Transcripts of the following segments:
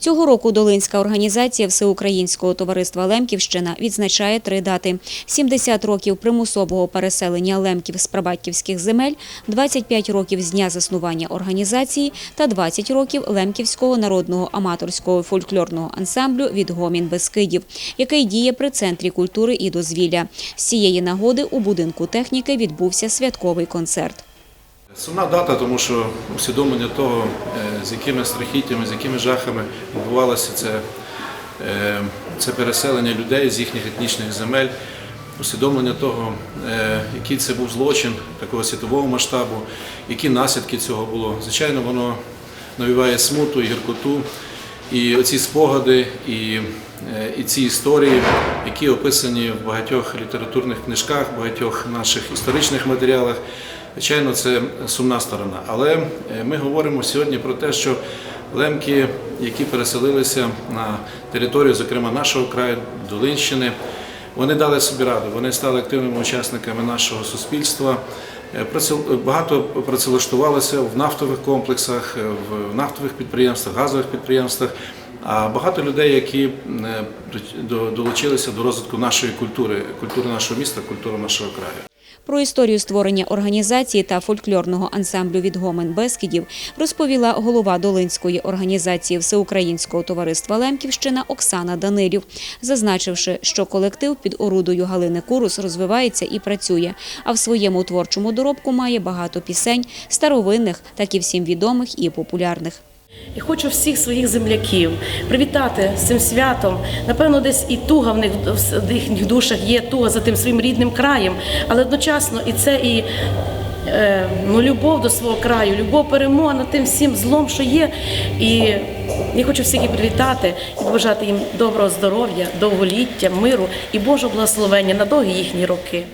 Цього року Долинська організація Всеукраїнського товариства Лемківщина відзначає три дати: 70 років примусового переселення лемків з прабатьківських земель, 25 років з дня заснування організації та 20 років лемківського народного аматорського фольклорного ансамблю «Відгомін Бескидів», який діє при центрі культури і дозвілля. З цієї нагоди у будинку техніки відбувся святковий концерт. Сумна дата, тому що усвідомлення того, е, з якими страхіттями, з якими жахами відбувалося це, е, це переселення людей з їхніх етнічних земель, усвідомлення того, е, який це був злочин такого світового масштабу, які наслідки цього було. Звичайно, воно навіває смуту і гіркоту. І оці спогади, і, і ці історії, які описані в багатьох літературних книжках, багатьох наших історичних матеріалах, звичайно, це сумна сторона. Але е, ми говоримо сьогодні про те, що лемки, які переселилися на територію, зокрема нашого краю, Долинщини, вони дали собі раду, вони стали активними учасниками нашого суспільства. Е, Багато працевлаштувалися в нафтових комплексах, е, в нафтових підприємствах, газових підприємствах. А багато людей, які е, до- долучилися до розвитку нашої культури, культури нашого міста, культури нашого краю. Про історію створення організації та фольклорного ансамблю «Відгомен Бескидів розповіла голова Долинської організації Всеукраїнського товариства Лемківщина Оксана Данилів, зазначивши, що колектив під орудою Галини Курус розвивається і працює, а в своєму творчому доробку має багато пісень, старовинних, так і всім відомих і популярних. І хочу всіх своїх земляків привітати з цим святом. Напевно, десь і туга в них в їхніх душах є туга за тим своїм рідним краєм, але одночасно і це і е, ну, любов до свого краю, любов перемога над тим всім злом, що є. І я хочу всіх їх привітати і побажати їм доброго здоров'я, довголіття, миру і Божого благословення на довгі їхні роки.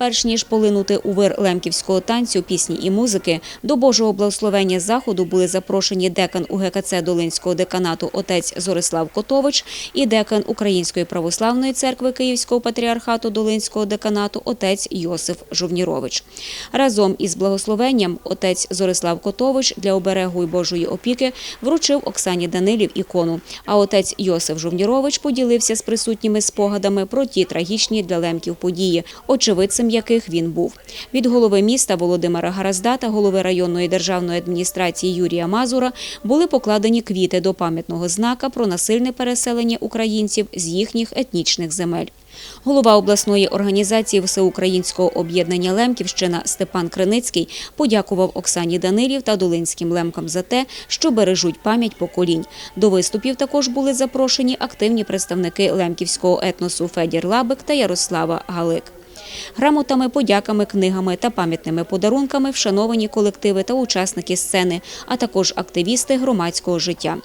Перш ніж полинути у вир лемківського танцю, пісні і музики, до Божого благословення заходу були запрошені декан УГКЦ Долинського деканату отець Зорислав Котович і декан Української православної церкви Київського патріархату Долинського деканату отець Йосиф Жовнірович. Разом із благословенням отець Зорислав Котович для оберегу й Божої опіки вручив Оксані Данилів ікону, а отець Йосиф Жовнірович поділився з присутніми спогадами про ті трагічні для лемків події, очевидцем яких він був. Від голови міста Володимира Гаразда та голови районної державної адміністрації Юрія Мазура були покладені квіти до пам'ятного знака про насильне переселення українців з їхніх етнічних земель. Голова обласної організації Всеукраїнського об'єднання Лемківщина Степан Криницький подякував Оксані Данилів та Долинським лемкам за те, що бережуть пам'ять поколінь. До виступів також були запрошені активні представники лемківського етносу Федір Лабик та Ярослава Галик. Грамотами, подяками, книгами та пам'ятними подарунками вшановані колективи та учасники сцени, а також активісти громадського життя.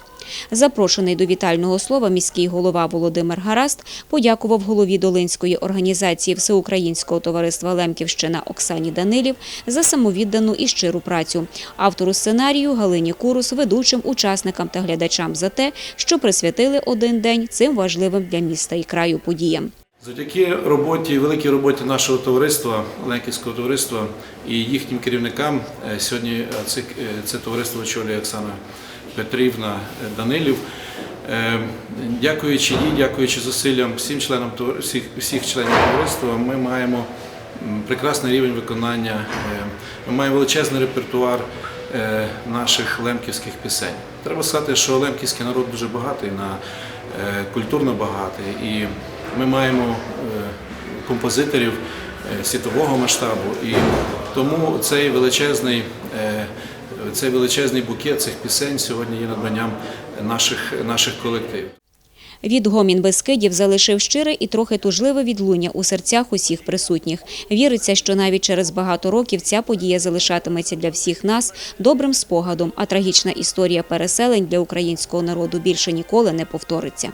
Запрошений до вітального слова міський голова Володимир Гараст подякував голові Долинської організації Всеукраїнського товариства Лемківщина Оксані Данилів за самовіддану і щиру працю, автору сценарію Галині Курус, ведучим, учасникам та глядачам за те, що присвятили один день цим важливим для міста і краю подіям. Завдяки роботі, великій роботі нашого товариства, Ленківського товариства і їхнім керівникам, е, сьогодні це, е, це товариство очолює Оксана Петрівна е, Данилів. Дякуючи їй, дякуючи зусиллям всім членам всіх, всіх членів товариства, ми маємо прекрасний рівень виконання. Ми маємо величезний репертуар наших лемківських пісень. Треба сказати, що лемківський народ дуже багатий на культурно багатий, і ми маємо е, композиторів е, світового масштабу. І тому цей величезний, е, цей величезний букет цих пісень сьогодні є надбанням наших, наших колективів. Відгомін Бескидів залишив щире і трохи тужливе відлуння у серцях усіх присутніх. Віриться, що навіть через багато років ця подія залишатиметься для всіх нас добрим спогадом, а трагічна історія переселень для українського народу більше ніколи не повториться.